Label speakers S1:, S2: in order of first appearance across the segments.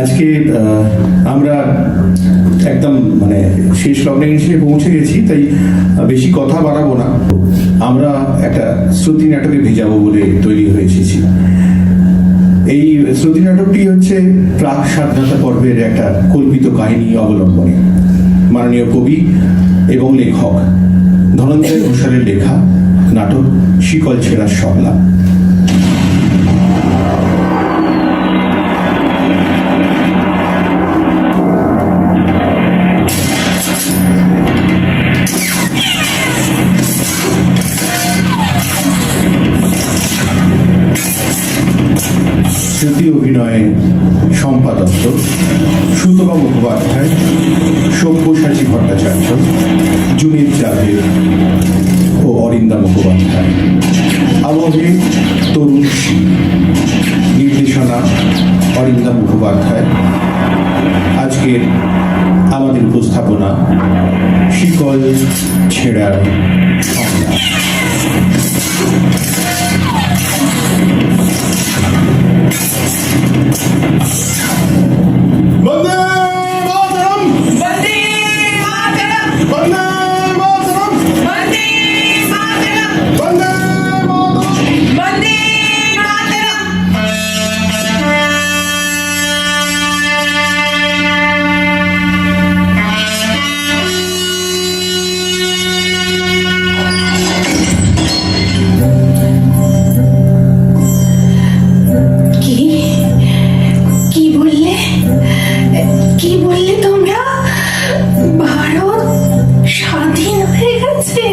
S1: আজকে আমরা একদম মানে শেষ লগ্নে এসে পৌঁছে গেছি, তাই বেশি কথা বাড়াবো না। আমরা একটা শ্রুতি নাটকে ভেজাবো বলে তৈরি হয়েছি এই শ্রুতি নাটকটি হচ্ছে প্রাক স্বাধীনতা পর্বের একটা কল্পিত কাহিনী অবলম্বনে। মাননীয় কবি এবং লেখক, ধনঞ্জয় ঘোষালের লেখা নাটক শিকল ছেঁড়ার সংলাপ ও অরিন্দা মুখোপাধ্যায়। আবহে তরুণ নির্দেশনা অরিন্দা মুখোপাধ্যায়। আজকের আমাদের উপস্থাপনা শিকল ছেঁড়ার বন্দে
S2: কি বললে তোমরা? ভারত স্বাধীন হয়ে গেছে।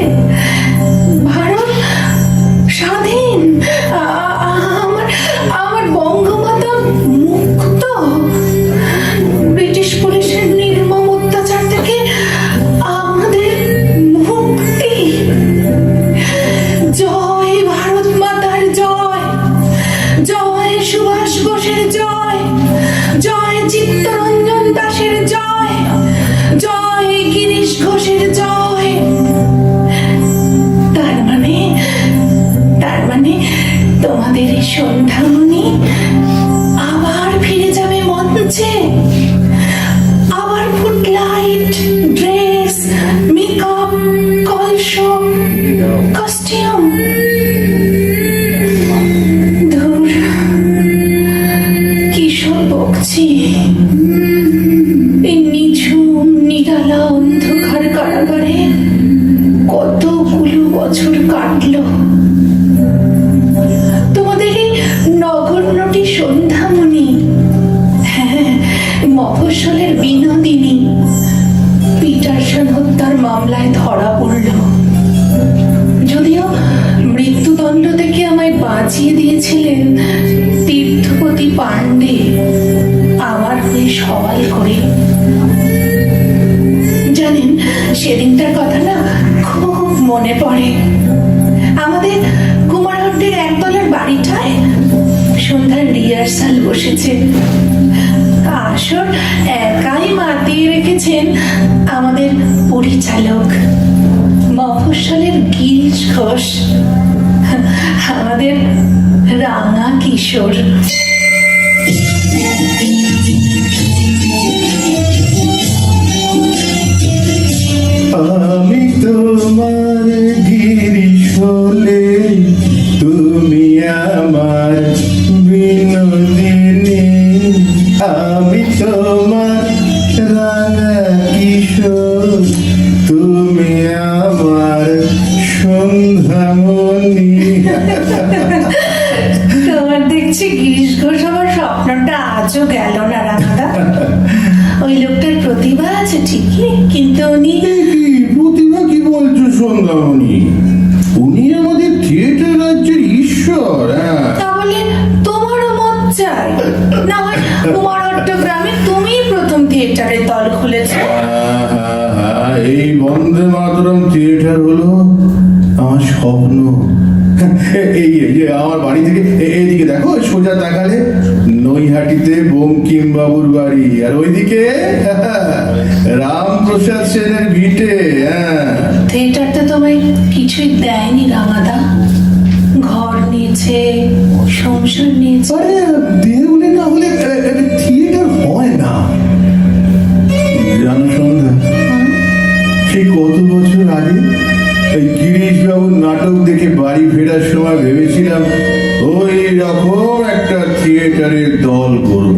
S2: রিহার্সাল বসেছে আসর একাই মাতিয়ে রেখেছেন আমাদের পরিচালক। মফস্বলের গিরিশ ঘোষ, আমাদের রাঙা কিশোর।
S1: আমি তোমার
S2: ঘোষ আমার স্বপ্নটা আজও গেল না রাঙাদা ওই লোকটার প্রতিভা আছে ঠিকই কিন্তু উনি
S1: প্রতিভা কি? বলছো সন্ধ্যামণি? উনি আমাদের থিয়েটার রাজ্যের ঈশ্বর হ্যাঁ।
S2: তাহলে তোমারও মত চাই। না হয় কুমারহট্ট গ্রামে তুমি প্রথম থিয়েটারের দল খুলেছো।
S1: আহা, এই বন্দে মাতরম থিয়েটার হলো আমার স্বপ্ন। এই যে আমার বাড়ি থেকে এইদিকে দেখো সোজা তাকালে নৈহাটিতে বঙ্কিমবাবুর বাড়ি। আর ওইদিকে রামপ্রসাদ সেনের ভিটে হ্যাঁ।
S2: থিয়েটারটা তোমায় কিছুই দেয়নি রামাদা। ঘর নিয়েছে সংসার নিয়েছে।
S1: আরে না হলে থিয়েটার হয় না। জানো সন্ধ্যা সেই কত বছর আগে এই গিরিশবাবুর নাটক দেখে বাড়ি ফেরার সময় ভেবেছিলাম ওই রকম একটা থিয়েটারের দল করব।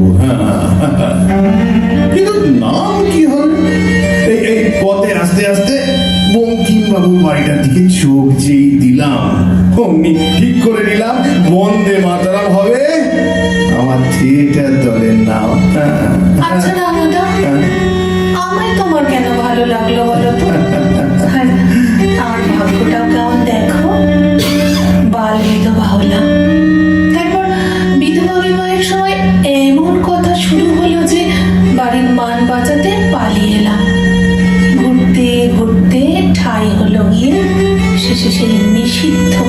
S1: কিন্তু নাম কি হবে? এই এই পথে আস্তে আস্তে বঙ্কিমবাবুর বাড়িটার দিকে চোখ যেই দিলাম অমনি ঠিক করে নিলাম বন্দে মাতারাম হবে আমার থিয়েটার দলের নাম।
S2: আচ্ছা দাদা হ্যাঁ। আমায় তোমার কেন ভালো লাগল?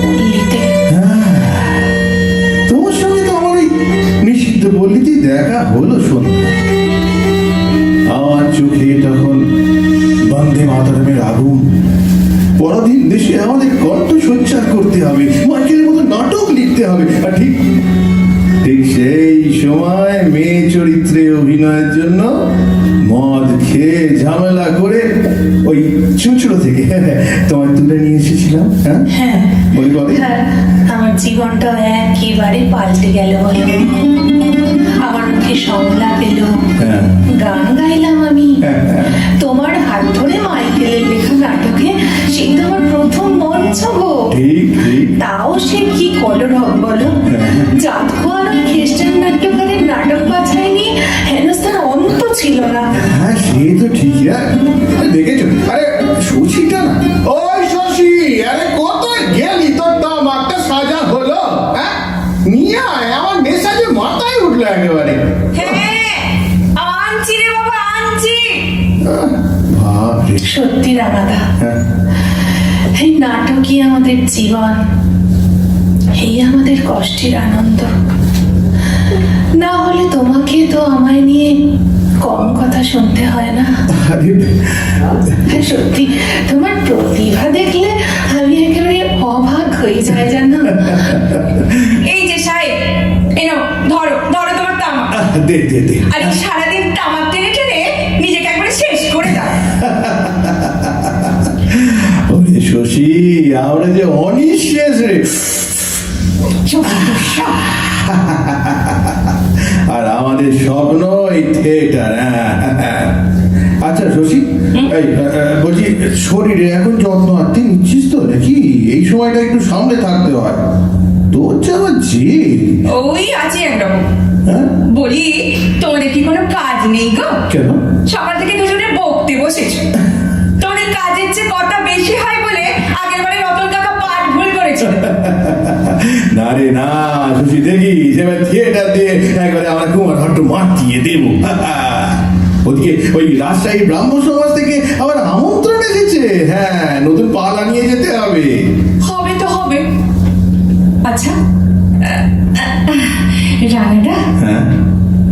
S2: পল্লীতে
S1: তোমার সঙ্গে তো আমার ওই নিষিদ্ধ বললিতে দেখা হলো সন্ধ্যা আমার চোখে তখন মাতারামের আগুন। পরাধীন দেশে আমাদের কণ্ঠ সঞ্চার করতে হবে, মাইকেলের মতো নাটক লিখতে হবে। আর ঠিক ঠিক সেই সময় মেয়ে চরিত্রে অভিনয়ের জন্য মদ খেয়ে ঝামেলা করে ওই চুচড়ো থেকে। তোমায় তুলে নিয়ে এসেছিলাম হ্যাঁ?
S2: হ্যাঁ।
S1: বলি বলি।
S2: হ্যাঁ আমার জীবনটা একেবারে পাল্টে গেল। আমার মুখে সংলাপ এলো।
S1: হ্যাঁ।
S2: গান গাইলাম আমি। তোমার হাত ধরে মাইকেলের লেখা নাটকে তো আমার প্রথম মঞ্চ গো। তাও সে কি কলরব বলো? জাত ওই খ্রিস্টান নাট্যকারের নাটক অন্ত ছিল না।
S1: হ্যাঁ সে তো ঠিকই। আর দেখেছ? আরে সুচিটা না। ওই শশী আরে কোথায় গেলি তোর দামাকটা সাজা হলো হ্যাঁ? নিয়ে আয় আমার মেসাজে মাথায় উঠল একেবারে।
S3: হ্যাঁ
S2: সত্যি রাঙাদা
S1: হ্যাঁ।
S2: এই নাটকই আমাদের জীবন। এই আমাদের কষ্টের আনন্দ। না হলে তোমাকে তো আমায় নিয়ে কম কথা শুনতে হয় না। হ্যাঁ, সত্যি। তোমার প্রতিভা দেখলে আমি একেবারে অবাক হয়ে যায় জানো?
S3: এই যে সাহেব এনো ধরো ধরো তোমার তামাক
S1: দে দে দে।
S3: আর সারাদিন তামাক টেনে টেনে নিজেকে একবারে শেষ করে দাও।
S1: ওরে শশী আমরা যে অনিঃশেষ রে। আর আমাদের স্বপ্ন এই থিয়েটার। আচ্ছা শশী বলছি শরীরে এখন যত্ন আত্মি নিচ্ছিস তো নাকি? এই সময়টা একটু সামনে থাকতে হয়। তোর যে আমার যে
S3: ওই আছে একরকম।
S1: হ্যাঁ?
S3: বলি তোমাদের কি কোনো কাজ নেই গো?
S1: কেন?
S3: সকাল থেকে দুজনে বকতে বসেছো। তোমাদের কাজের চেয়ে কথা বেশি হয়
S1: না রে না শশী দেখি এবার থিয়েটার দিয়ে একবারে আমরা কুমার হট্ট মাতিয়ে দেবো। ওদিকে ওই রাজশাহী ব্রাহ্ম সমাজ থেকে আবার আমন্ত্রণ এসেছে। হ্যাঁ নতুন পালা নিয়ে যেতে হবে।
S3: হবে তো হবে। আচ্ছা রানাডা
S1: হ্যাঁ?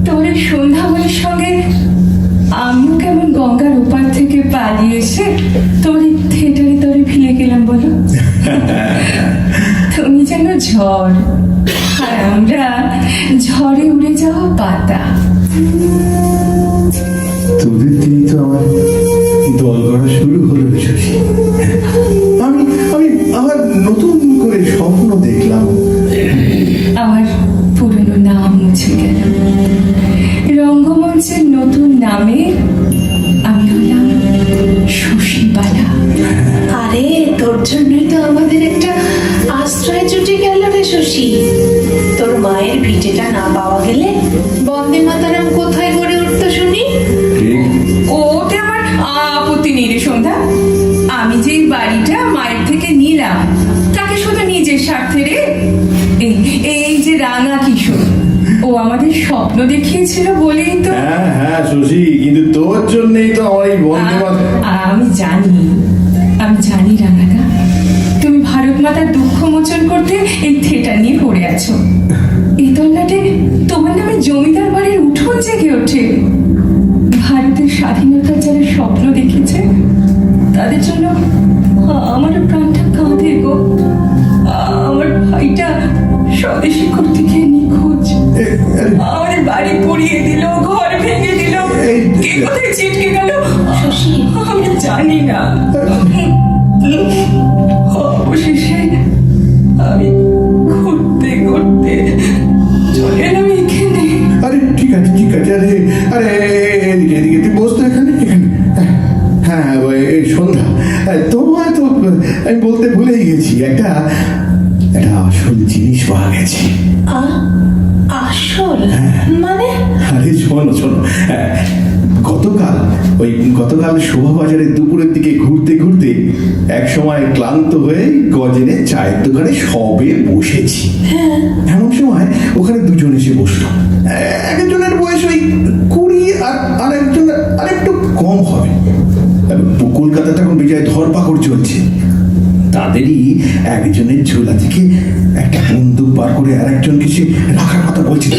S3: তোমার ওই সন্ধ্যাবলীর সঙ্গে আমিও কেমন গঙ্গার ওপার থেকে পালিয়ে এসে তোমার থিয়েটারে তরে ফিরে গেলাম বলো? যেন ঝড়। আর আমরা ঝড়ে উড়ে যাওয়া পাতা।
S1: তোদের তো আমার দল করা শুরু হলো শশী আমি আমি আবার নতুন করে স্বপ্ন দেখলাম।
S3: আমার পুরনো নাম মুছে গেল। রঙ্গমঞ্চের নতুন নামে আমি হলাম সুশীবালা
S2: আরে তোর জন্যই তো আমাদের একটা শশী তোর মায়ের ভিটেটা না পাওয়া গেলে? বন্দে মাতারাম কোথায় গড়ে উঠতো শুনি?
S3: ওতে আমার আপত্তি নেই রে সন্ধ্যা। আমি যে এই বাড়িটা মায়ের থেকে নিলাম তাকে শুধু নিজের স্বার্থে রে। এই যে রাঙা কিশোর ও আমাদের স্বপ্ন দেখিয়েছিল বলেই তো।
S1: হ্যাঁ হ্যাঁ শশী কিন্তু তোর জন্যই তো আমার এই
S3: আ- আমি জানি আমি জানি রাঙাদা তুমি ভারত মাতার দুঃখ মোচন করতে এই থিয়েটার নিয়ে পড়ে আছো। এই তল্লাটে তোমার নামে জমিদার বাড়ির উঠোন জেগে ওঠে। ভারতের স্বাধীনতার যারা স্বপ্ন দেখেছে তাদের জন্য আমার প্রাণটা কাঁদে গো। আমার ভাইটা স্বদেশী করতে গিয়ে নিখোঁজ। আমাদের বাড়ি পুড়িয়ে দিল ঘর ভেঙে দিল। কে কোথায় ছিটকে গেল? আমি জানি না। অবশেষে আমি ঘুরতে ঘুরতে চলে এলাম এখানে।
S1: আরে ঠিক আছে ঠিক আছে আরে আরে এদিকে এদিকে তুই বসতো এখানে এখানে। হ্যাঁ ওই এই সন্ধ্যা। হ্যাঁ, তোমায় তো আমি বলতে ভুলেই গেছি একটা একটা আসল জিনিস পাওয়া গেছে।
S2: আসল? মানে?
S1: আরে শোনো শোনো হ্যাঁ, গতকাল ওই গতকাল শোভাবাজারের দুপুরের দিকে ঘুরতে ঘুরতে এক সময় ক্লান্ত হয়ে গজেনের চায়ের দোকানে সবে বসেছি। এমন সময় ওখানে দুজন এসে বসল। একজনের বয়স ওই কুড়ি আর আরেকজন আর একটু কম হবে। কলকাতাতে এখন বিজয় ধরপাকড় চলছে। তাদেরই একজনের ঝোলা থেকে একটা বন্দুক বার করে আর একজনকে সে রাখার কথা বলছিল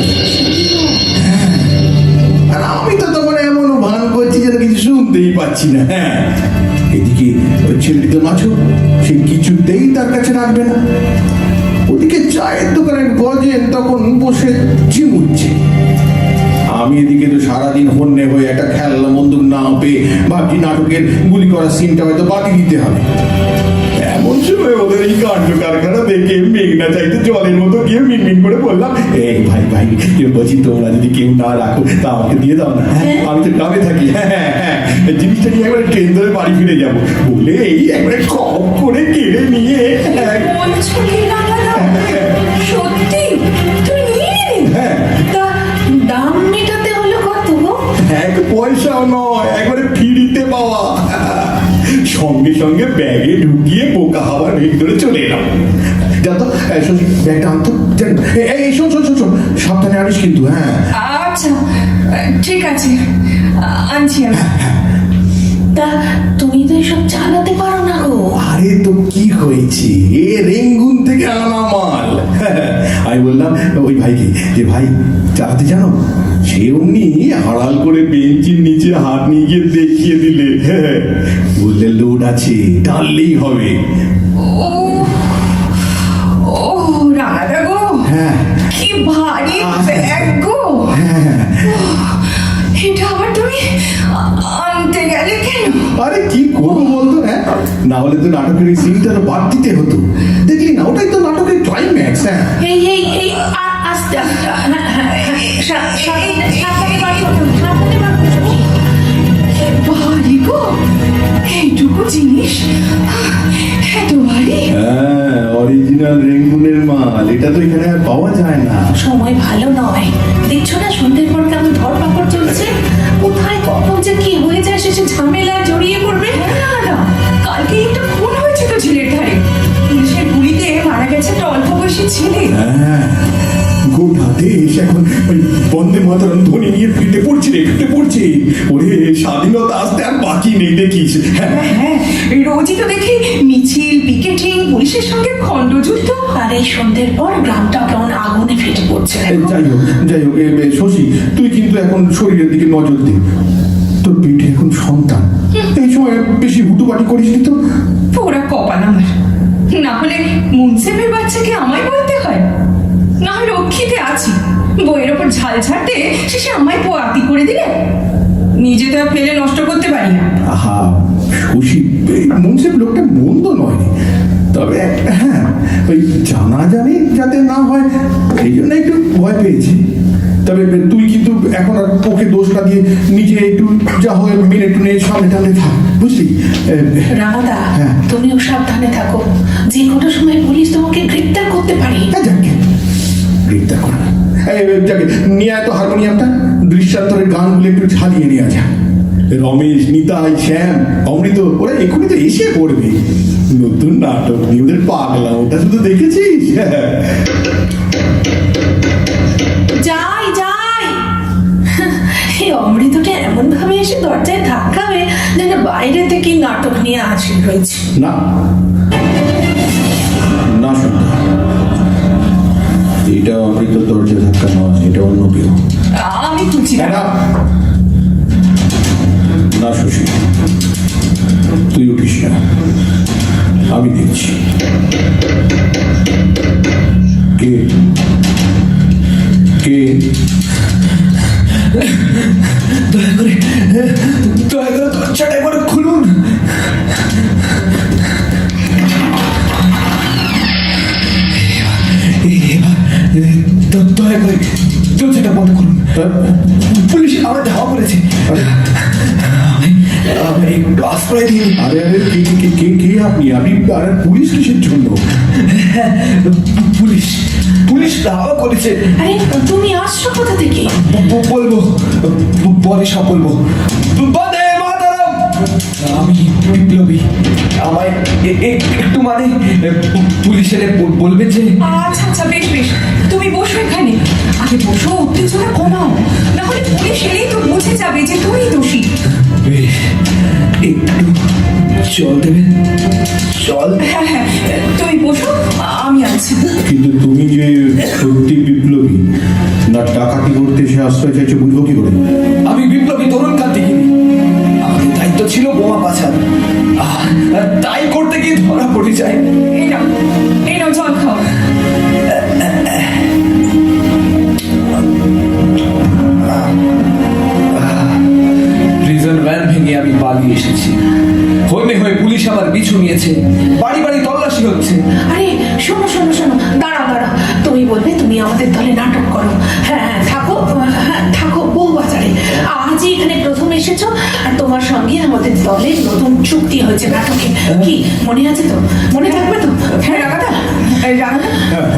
S1: কিছু পাচ্ছি না হ্যাঁ। এদিকে ওই ছেলেটি তো নাচো, সে কিছুতেই তার কাছে রাখবে না। ওদিকে চায়ের দোকানের গজেন তখন বসে চিমুচ্ছে। আমি এদিকে তো সারাদিন হন্যে হয়ে একটা খেলনা বন্দুক না পেয়ে বাকি নাটকের গুলি করার সিনটা হয়তো বাকি দিতে হবে। এমন সময় ওদের এই কাণ্ড কারখানা দেখে মেঘনা চাইতে জলের মতো গিয়ে মিনমিন করে বললাম এই ভাই ভাই কেউ বলছি তোমরা যদি কেউ না রাখো তা আমাকে দিয়ে দাও না আমি তো গ্রামে থাকি হ্যাঁ হ্যাঁ জিনিসটা নিয়ে একবারে ট্রেন ধরে বাড়ি ফিরে যাব বলে এই একবারে কপ করে কেড়ে নিয়ে
S3: সত্যি নয়,
S1: একবারে ফিরিতে পাওয়া। সঙ্গে সঙ্গে ব্যাগে ঢুকিয়ে পোকা হাওয়ার ভেতরে চলে এলাম। যা তো ব্যাগটা আনতো। এই, শোন শোন শোন শোন, সাবধানে আনিস কিন্তু হ্যাঁ।
S3: আচ্ছা ঠিক আছে আনছি
S2: তা তুমি তো এসব চালাতে পারো না গো।
S1: আরে তো কি হয়েছে? এ রেঙ্গুন থেকে আনা বললাম ওই ভাইকে যে ভাই চালাতে জানো? সে অমনি হাড়াল করে বেঞ্চির নিচে হাত নিয়ে গিয়ে দেখিয়ে দিলে। বললে লোড আছে টানলেই হবে।
S3: ও রাঙাদা গো
S1: হ্যাঁ।
S3: কি ভারী ব্যাগ গো।
S1: হ্যাঁ
S3: এটা আবার তুমি আনতে গেলে কেন?
S1: আরে কি করব বলতো হ্যাঁ? না হলে তো নাটকের এই বাদ দিতে হতো। দেখলি না ওটাই তো নাটকের ক্লাইম্যাক্স হ্যাঁ?
S2: এই এই এই আস্তে আস্তে হ্যাঁ, হ্যাঁ, হ্যাঁ,
S3: এইটুকু জিনিস? এত ভারী।
S1: হ্যাঁ অরিজিনাল রেঙ্গুনের মাল এটা তো এখানে আর পাওয়া যায় না।
S2: সময় ভালো নয়। দেখছ না সন্ধ্যের পর কেমন ধরপাকড় চলছে কোথায়, কখন যে কি হয়ে যায় সে ঝামেলায় জড়িয়ে পড়বে?
S3: না না কালকে একটা খুন তো ছেলের ধারে পুলিশের গুলিতে মারা গেছে একটা অল্প বয়সী ছেলে।
S1: হ্যাঁ। গোটা দেশ এখন ওই বন্দে মাতরম ধ্বনি নিয়ে ফিটে পড়ছে রে ফিটে পড়ছে। ওরে স্বাধীনতা আসতে আর বাকি নেই দেখিস। হ্যাঁ।
S3: হ্যাঁ রোজই তো দেখি মিছিল পিকেটিং পুলিশের সঙ্গে খণ্ডযুদ্ধ
S2: আর এই সন্ধ্যের পর গ্রামটা কেমন আগুনে ফেটে পড়ছে।
S1: যাই হোক যাই হোক শশী তুই কিন্তু এখন শরীরের দিকে নজর দে। তোর পেটে এখন সন্তান। এই সময় বেশি হুটুপাটি করিস তো?
S3: পুরা কপাল আমার। না হলে মুন্সেফের বাচ্চাকে আমায় বলতে হয়? না হয় রক্ষিতে আছি। বইয়ের ওপর ঝাল ছাড়তে শেষে আমায় পোয়াতি করে দিলে? নিজে তো ফেলে নষ্ট করতে পারি না।
S1: আহা শশী মুন্সিপ লোকটা মন্দ নয়। তবে হ্যাঁ ওই জানা জানি যাতে না হয় এই জন্য একটু ভয় পেয়েছি। তবে তুই কিন্তু এখন আর ওকে দোষ না দিয়ে নিজে একটু যা হয় মেনে টুনে সামনে টামনে থাক বুঝলি?
S2: রামাদা
S1: হ্যাঁ।
S2: তুমিও সাবধানে থাকো। যে কোনো সময় পুলিশ তোমাকে গ্রেপ্তার করতে পারে
S1: হ্যাঁ, যাকে। গ্রেপ্তার করা। নিয়ে আয় তো হারমোনিয়ামটা। দৃশ্যান্তরের গানগুলো একটু ঝালিয়ে নিয়ে যা রমেশ নিতাই শ্যাম অমৃত ওরা এক্ষুনি তো এসে পড়বে। নতুন নাটক নিয়ে ওদের পাগলা ওটা শুধু দেখেছিস?
S2: যাই যাই। এই অমৃতটা এমন ভাবে এসে দরজায় ধাক্কাবে যেন বাইরে থেকে নাটক নিয়ে আসি রয়েছে
S1: না না শুনতে এটা অমৃত দরজা ধাক্কা নয় এটা অন্য কেউ
S3: আমি খুঁজছি
S1: আরে পুলিশ কিসের জন্য?
S4: পুলিশ। পুলিশ ধাওয়া করেছে।
S2: আরে তুমি আসছো কোথা থেকে?
S4: বলব। পরে সব বলব। মাতারাম! আমি বিপ্লবী। আমায় একটু মানে পু- পুলিশ এলে বলবে যে
S3: আচ্ছা আচ্ছা বেশ বেশ। তুমি বসো এখানে। আগে বসো উত্তেজনা কমাও। না হলে পুলিশ এলেই তো বুঝে যাবে যে তুমি দোষী।
S4: বেশ একটু জল দেবেন জল?
S3: হ্যাঁ হ্যাঁ তুমি বসো আমি আছি।
S1: কিন্তু তুমি যে সত্যি বিপ্লবী না ডাকাতি করতে এসে আশ্রয় চাইছে বুঝব কি করে?
S4: আমি বিপ্লবী তরুণ কান্তিগিরি আমাদের দায়িত্ব ছিল বোমা পাচার। তাই করতে গিয়ে ধরা পড়ে যায়।
S3: এই নাও এই নাও জল খাও।
S4: পালিয়ে এসেছি। হইমে হয়ে পুলিশ আমার পিছু নিয়েছে। বাড়ি বাড়ি তল্লাশি হচ্ছে।
S2: আরে শোনো শোনো শোনো দাঁড়াও দাঁড়াও। তুমি বলবে তুমি আমাদের দলে নাটক করো। হ্যাঁ হ্যাঁ থাকো হ্যাঁ থাকো বউ বাজারে। আজই এখানে প্রথম এসেছ আর তোমার সঙ্গে আমাদের দলের নতুন চুক্তি হয়েছে নাটকে কি মনে আছে তো? মনে থাকবে তো?
S3: হ্যাঁ। রাগাদা এই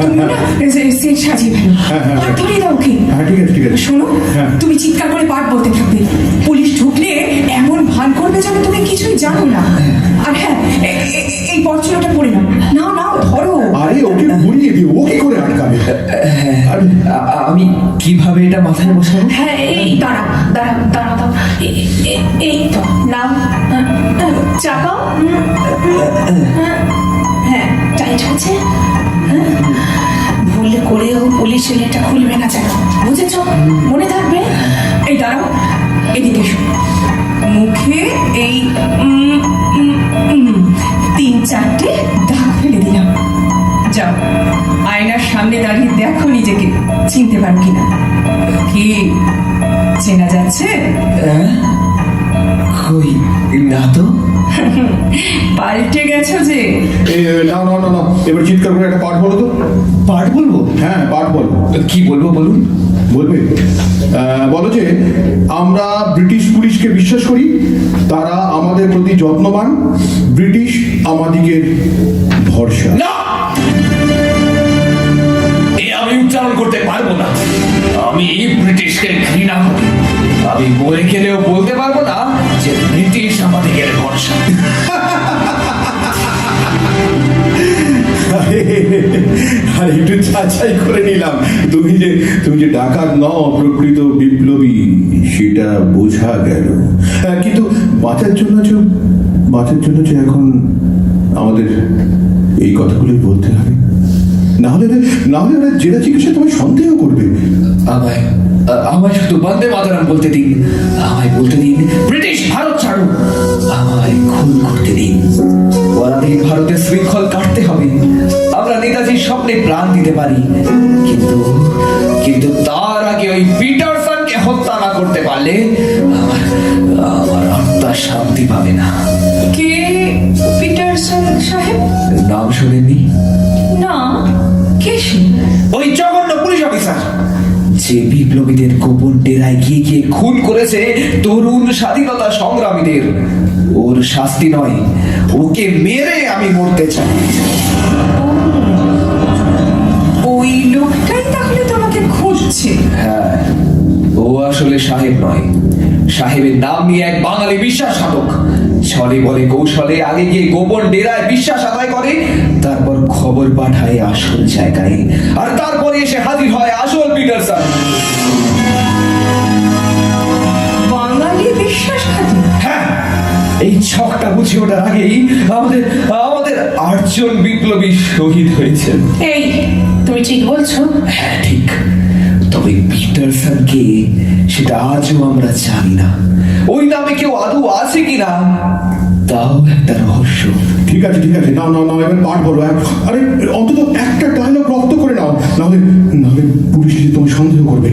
S3: তুমি না সেট সাজিয়ে ফেলো।
S1: হ্যাঁ, হ্যাঁ,
S3: আর ধরিয়ে দাও ওকে।
S1: হ্যাঁ ঠিক আছে ঠিক আছে।
S3: শোনো
S1: হ্যাঁ।
S3: তুমি চিৎকার করে পাঠ বলতে থাকবে। জানো না। আর হ্যাঁ এই পরচুলাটা পড়ে নাও নাও নাও ধরো।
S1: আরে ওকে ঘুরিয়ে দিও ও কি করে আটকাবে? আর
S4: আমি কীভাবে এটা মাথায় বসাবো?
S2: হ্যাঁ এই দাঁড়াও দাঁড়াও এ- এ- এই তো হ্যাঁ, হ্যাঁ, চাপাও হ্যাঁ, হ্যাঁ টাইট হচ্ছে। হ্যাঁ ভুল করেও পুলিশ এলে এটা খুলবে না যেন। বুঝেছ? মনে থাকবে?
S3: এই দাঁড়াও। এদিকে এসো। মুখে এই তিন চারটে দাগ ফেলে দিলাম। যাও, আয়নার সামনে দাঁড়িয়ে দেখো নিজেকে। চিনতে পারো কিনা? কি? চেনা যাচ্ছে?
S4: হ্যাঁ? না তো?
S3: পাল্টে গেছো যে?
S1: নাও নাও নাও নাও এবার চিৎকার করে একটা পাঠ বলো তো।
S4: পাঠ বলব?
S1: হ্যাঁ পাঠ বলো।
S4: কি বলব বলুন?
S1: বলবে? আহ, বলো যে আমরা ব্রিটিশ পুলিশকে বিশ্বাস করি তারা আমাদের প্রতি যত্নবান ব্রিটিশ আমাদিগের ভরসা।
S4: না! এ আমি উচ্চারণ করতে পারব না। আমি ব্রিটিশকে ঘৃণা করি। আমি মরে গেলেও বলতে পারব না যে ব্রিটিশ আমাদের ভরসা
S1: আর একটু যাচাই করে নিলাম। তুমি যে তুমি যে ডাকাত নও, প্রকৃত বিপ্লবী, সেটা বোঝা গেল। কিন্তু বাঁচার জন্য যে, বাঁচার জন্য যে এখন আমাদের এই কথাগুলোই বলতে হবে। না হলে না হলে ওরা জেলা চিকিৎসা তোমায় সন্দেহ করবে।
S4: আমায় আমায় শুধু বন্দে মাতারাম বলতে দিন। আমায় বলতে দিন ব্রিটিশ ভারত ছাড়ো। আমায় খুন করতে দিন। পরাধীন ভারতের শৃঙ্খল কাটতে হবে। আমরা নেতাজির স্বপ্নে প্রাণ দিতে পারি। কিন্তু কিন্তু তার আগে ওই পিটারসনকে হত্যা না করতে পারলে আমার আমার আত্মা শান্তি পাবে না।
S3: কে? পিটারসন সাহেব?
S4: নাম শুনেননি?
S3: না। কে সে?
S4: ওই জঘন্য পুলিশ অফিসার। যে বিপ্লবীদের গোপন ডেরায় গিয়ে গিয়ে খুন করেছে তরুণ স্বাধীনতা সংগ্রামীদের ওর শাস্তি নয়। ওকে মেরে আমি মরতে চাই।
S3: ওই লোকটাই তাহলে তোমাকে খুঁজছে?
S4: হ্যাঁ ও আসলে সাহেব নয়। সাহেবের নাম নিয়ে এক বাঙালি বিশ্বাসঘাতক। ছলে বলে কৌশলে আগে গিয়ে গোপন ডেরায় বিশ্বাস আদায় করে তারপর খবর পাঠায় আসল জায়গায়। আর তারপরে এসে হাজির হয় আসল পিটারসন।
S3: বাঙালি বিশ্বাসঘাতী
S4: হ্যাঁ এই ছকটা বুঝে ওঠার আগেই আমাদের আমাদের আটজন বিপ্লবী শহীদ হয়েছেন।
S2: এই তুমি ঠিক বলছো।
S4: হ্যাঁ ঠিক। তবে পিটারসনকে সেটা আজও আমরা জানি না। ওই নামে কেউ আদৌ আছে কিনা? তাও একটা রহস্য।
S1: ঠিক আছে ঠিক আছে, নাও নাও নাও, এবার পাঠ বলো। আরে, অন্তত একটা ডায়লগ রক্ত করে নাও, নাহলে নাহলে পুলিশ তোমার সন্দেহ করবে।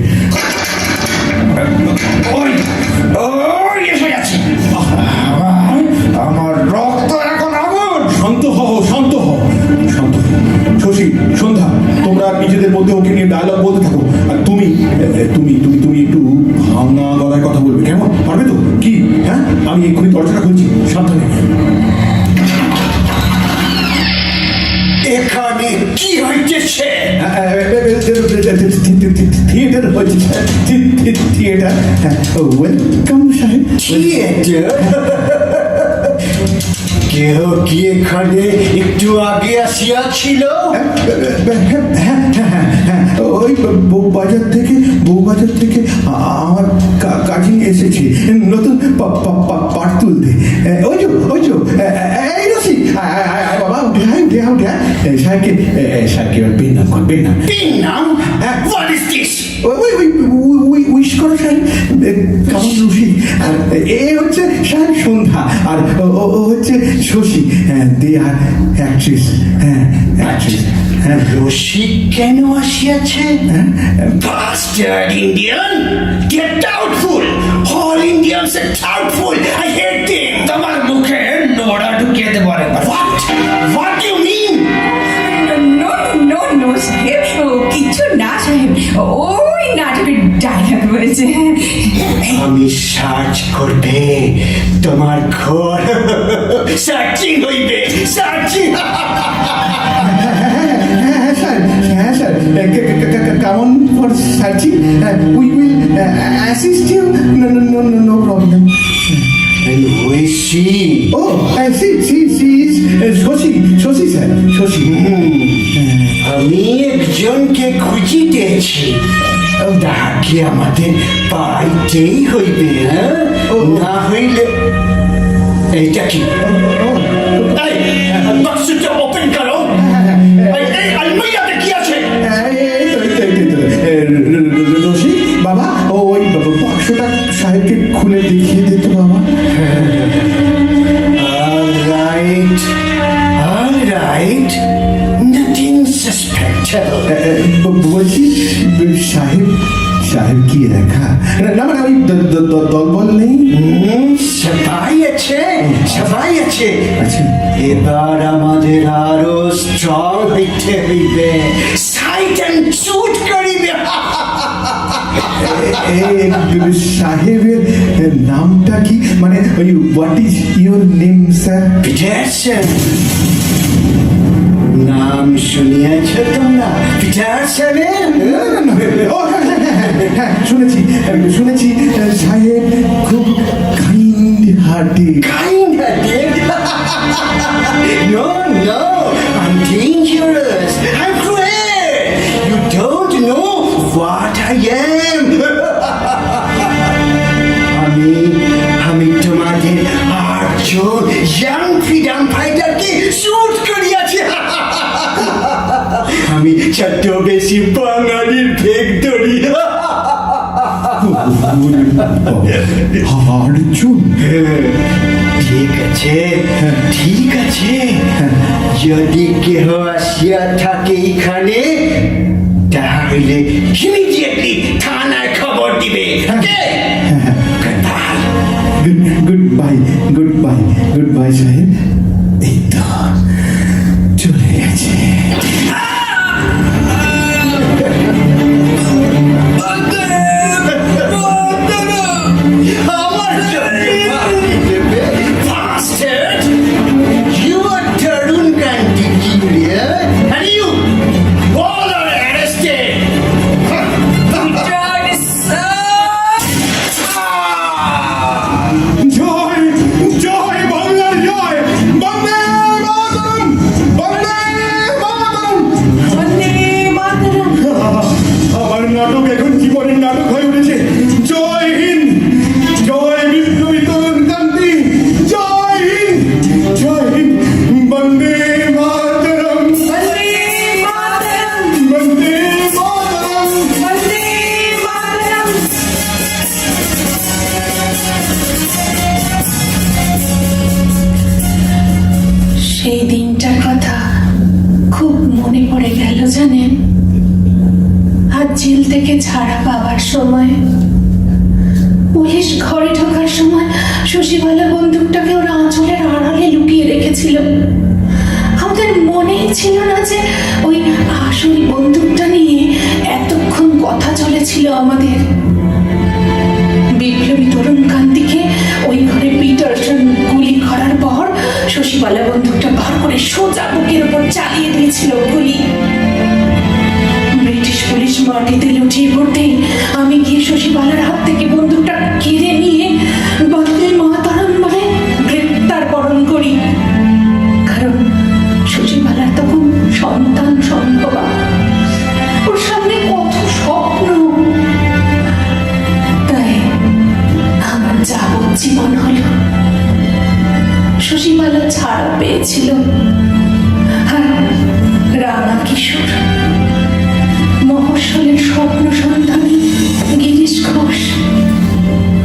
S5: আগে আসিয়াছিল
S1: ওই বউবাজার থেকে বউবাজার থেকে আমার কাজিন এসেছে। নতুন পাট তুলতে। ওই যে ওই যে এই রসি। বাবা উঠে আয় উঠে আয় উঠে এই সাহেবকে সাহেবকে এবার পেন নাম কর পেন নাম
S5: তিন নাম হোয়াট ইজ দিস
S1: ওই ওই ওই করো সাহেব কেমন রুশি আর এ হচ্ছে সাহেব সন্ধ্যা আর ও ও- ও হচ্ছে শশী হ্যাঁ দে আর অ্যাক্ট্রেস হ্যাঁ অ্যাক্ট্রেস
S5: রসিক কেন আসিয়াছে Bastard Indian! They're doubtful! All Indians are doubtful! I hate them!
S4: তোমার মুখে নোড়া ঢুকিয়ে দেবো আরেকবার
S5: What? What do you mean?
S3: No no no সাহেব কিছু না সাহেব ওই ডায়লগ বলেছে
S5: আমি সার্চ করবে তোমার ঘর। সার্চিং হইবে
S1: হ্যাঁ হ্যাঁ হ্যাঁ স্যার কেমন for searching we will assist you no no no no problem
S5: And who is she? আমি একজনকে খুঁজিতেছি তাহাকে আমাদের পাইতেই হইবে হ্যাঁ? না হইলে এইটা কি? বাক্সটা ওপেন করো। এই, আলমারিয়াতে কি আছে?
S1: রশি বাবা ওই বাক্সটা সাহেবকে খুলে দেখিয়ে দিত বাবা।
S5: Alright. Nothing suspected.
S1: ব- বলছি সাহেব সাহেব কি একা না মানে ওই দলবল নেই
S5: সবাই আছে সবাই আছে এবার আমাদের আরও স্ট্রং হইতে হইবে সাইট অ্যান্ড শুট করিবে
S1: সাহেবের নামটা কি মানে ওই what is your name sir
S5: Peterson নাম শুনিয়াছ তোমরা পিটারসনের
S1: হ্যাঁ, শুনেছি শুনেছি সাহেব খুব kind hearted
S5: kind hearted. no, no, I'm dangerous. I'm cruel. You don't know what I am. আমি আমি তোমাদের আটজন ইয়াং ফ্রিডম ফাইটারকে শুট করিয়াছি আমি ছদ্মবেশী বাঙালির ভেগ ধরি
S1: অর্জুন
S5: ঠিক আছে ঠিক আছে। যদি কেহ আসিয়া থাকে এখানে তাহলে ইমিডিয়েটলি থানায় খবর দিবে।
S1: Goodbye goodbye goodbye সাহেব। এই তো। ছিল আমাদের। বিপ্লবী তরুণ
S2: কান্তিকে ওই ঘরে পিটারসন গুলি করার পর শশীবালা বন্দুকটা বার করে সোজা বুকের উপর চালিয়ে দিয়েছিল গুলি। ব্রিটিশ পুলিশ মাটিতে লুটিয়ে পড়তেই আমি গিয়ে শশীবালার হাত থেকে বন্দুকটা কেড়ে নিয়ে যাবজ্জীবন হলো। শশীবালা ছাড়া পেয়েছিল। আর রানা কিশোর। স্বপ্ন গিরিশ ঘোষ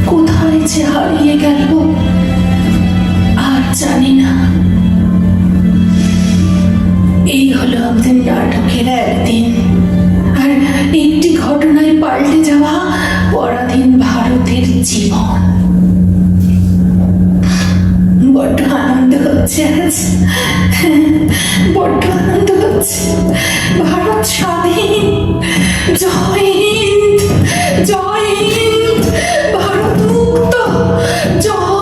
S2: কোথায় যে হারিয়ে গেল, আর জানি না। এই হলো আমাদের নাটকের একদিন। আর একটি ঘটনায় পাল্টে যাওয়া পরাধীন ভারতের জীবন। বড্ড আনন্দ হচ্ছে আজ। বড্ড আনন্দ হচ্ছে। ভারত স্বাধীন। জয় হিন্দ। জয় হিন্দ। ভারত মুক্ত। জয়